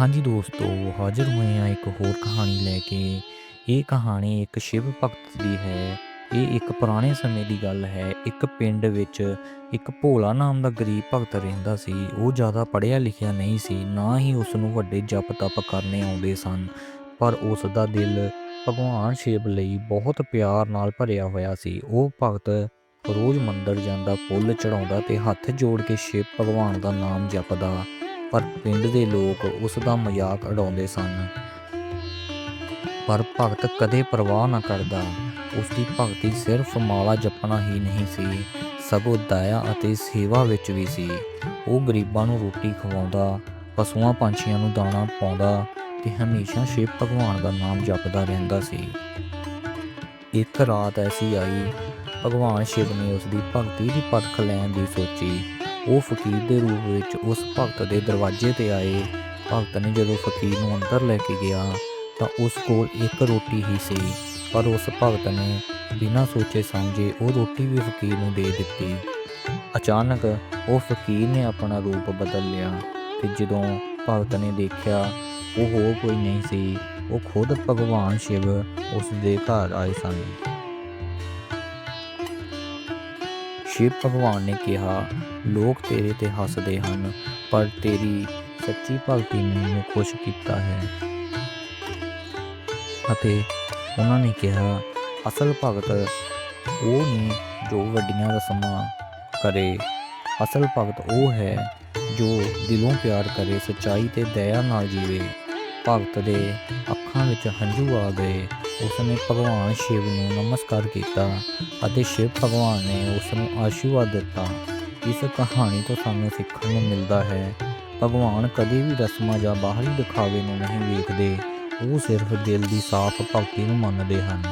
ਹਾਂਜੀ ਦੋਸਤੋ, ਹਾਜ਼ਰ ਹੋਏ ਹਾਂ ਇੱਕ ਹੋਰ ਕਹਾਣੀ ਲੈ ਕੇ। ਇਹ ਕਹਾਣੀ ਇੱਕ ਸ਼ਿਵ ਭਗਤ ਦੀ ਹੈ। ਇਹ ਇੱਕ ਪੁਰਾਣੇ ਸਮੇਂ ਦੀ ਗੱਲ ਹੈ। ਇੱਕ ਪਿੰਡ ਵਿੱਚ ਇੱਕ ਭੋਲਾ ਨਾਮ ਦਾ ਗਰੀਬ ਭਗਤ ਰਹਿੰਦਾ ਸੀ। ਉਹ ਜ਼ਿਆਦਾ ਪੜ੍ਹਿਆ ਲਿਖਿਆ ਨਹੀਂ ਸੀ, ਨਾ ਹੀ ਉਸ ਨੂੰ ਵੱਡੇ ਜਪ ਤਪ ਕਰਨੇ ਆਉਂਦੇ ਸਨ। ਪਰ ਉਸ ਦਾ ਦਿਲ ਭਗਵਾਨ ਸ਼ਿਵ ਲਈ ਬਹੁਤ ਪਿਆਰ ਨਾਲ ਭਰਿਆ ਹੋਇਆ ਸੀ। ਉਹ ਭਗਤ ਰੋਜ਼ ਮੰਦਰ ਜਾਂਦਾ, ਫੁੱਲ ਚੜਾਉਂਦਾ ਤੇ ਹੱਥ ਜੋੜ ਕੇ ਸ਼ਿਵ ਭਗਵਾਨ ਦਾ ਨਾਮ ਜਪਦਾ। ਪਰ ਪਿੰਡ ਦੇ ਲੋਕ ਉਸ ਦਾ ਮਜ਼ਾਕ ਉਡਾਉਂਦੇ ਸਨ। ਪਰ ਭਗਤ ਕਦੇ ਪਰਵਾਹ ਨਾ ਕਰਦਾ। ਉਸ ਦੀ ਭਗਤੀ ਸਿਰਫ ਮਾਲਾ ਜਪਣਾ ਹੀ ਨਹੀਂ ਸੀ, ਸਗੋਂ ਦਇਆ ਅਤੇ ਸੇਵਾ ਵਿੱਚ ਵੀ ਸੀ। ਉਹ ਗਰੀਬਾਂ ਨੂੰ ਰੋਟੀ ਖਵਾਉਂਦਾ, ਪਸ਼ੂਆਂ ਪੰਛੀਆਂ ਨੂੰ ਦਾਣਾ ਪਾਉਂਦਾ ਤੇ ਹਮੇਸ਼ਾ ਸ਼ਿਵ ਭਗਵਾਨ ਦਾ ਨਾਮ ਜਪਦਾ ਰਹਿੰਦਾ ਸੀ। ਇੱਕ ਰਾਤ ਐਸੀ ਆਈ, ਭਗਵਾਨ ਸ਼ਿਵ ਨੇ ਉਸ ਦੀ ਭਗਤੀ ਦੀ ਪਰਖ ਲੈਣ ਦੀ ਸੋਚੀ। ਉਹ ਫਕੀਰ ਦੇ ਰੂਪ ਵਿੱਚ ਉਸ ਭਗਤ ਦੇ ਦਰਵਾਜ਼ੇ ਤੇ ਆਏ। ਭਗਤ ਨੇ ਜਦੋਂ ਫਕੀਰ ਨੂੰ ਅੰਦਰ ਲੈ ਕੇ ਗਿਆ, ਤਾਂ ਉਸ ਕੋਲ ਇੱਕ ਰੋਟੀ ਹੀ ਸੀ। ਪਰ ਉਸ ਭਗਤ ਨੇ ਬਿਨਾਂ ਸੋਚੇ ਸਮਝੇ ਉਹ ਰੋਟੀ ਵੀ ਫਕੀਰ ਨੂੰ ਦੇ ਦਿੱਤੀ। ਅਚਾਨਕ ਉਹ ਫਕੀਰ ਨੇ ਆਪਣਾ ਰੂਪ ਬਦਲ ਲਿਆ ਤੇ ਜਦੋਂ ਭਗਤ ਨੇ ਦੇਖਿਆ ਉਹ ਹੋਰ ਕੋਈ ਨਹੀਂ ਸੀ, ਉਹ ਖੁਦ ਭਗਵਾਨ ਸ਼ਿਵ ਉਸ ਦੇ ਘਰ ਆਏ ਸਨ। ਸ਼ਿਵ ਭਗਵਾਨ ਨੇ ਕਿਹਾ, ਲੋਕ ਤੇਰੇ ਤੇ ਹੱਸਦੇ ਹਨ, ਪਰ ਤੇਰੀ ਸੱਚੀ ਭਗਤੀ ਨੇ ਮੈਨੂੰ ਖੁਸ਼ ਕੀਤਾ ਹੈ। ਅਤੇ ਉਹਨਾਂ ਨੇ ਕਿਹਾ, ਅਸਲ ਭਗਤ ਉਹ ਨਹੀਂ ਜੋ ਵੱਡੀਆਂ ਰਸਮਾਂ ਕਰੇ। ਅਸਲ ਭਗਤ ਉਹ ਹੈ ਜੋ ਦਿਲੋਂ ਪਿਆਰ ਕਰੇ, ਸਚਾਈ ਤੇ ਦਇਆ ਨਾਲ ਜੀਵੇ। ਭਗਤ ਦੇ ਅੱਖਾਂ ਵਿੱਚ ਹੰਝੂ ਆ ਗਏ। ਉਸ ਨੇ ਭਗਵਾਨ ਸ਼ਿਵ ਨੂੰ ਨਮਸਕਾਰ ਕੀਤਾ ਅਤੇ ਸ਼ਿਵ ਭਗਵਾਨ ਨੇ ਉਸ ਨੂੰ ਆਸ਼ੀਰਵਾਦ ਦਿੱਤਾ। ਇਸ ਕਹਾਣੀ ਤੋਂ ਸਾਨੂੰ ਸਿੱਖਣ ਨੂੰ ਮਿਲਦਾ ਹੈ, ਭਗਵਾਨ ਕਦੇ ਵੀ ਰਸਮਾਂ ਜਾਂ ਬਾਹਰੀ ਦਿਖਾਵੇ ਨੂੰ ਨਹੀਂ ਵੇਖਦੇ। ਉਹ ਸਿਰਫ ਦਿਲ ਦੀ ਸਾਫ਼ ਭਗਤੀ ਨੂੰ ਮੰਨਦੇ ਹਨ।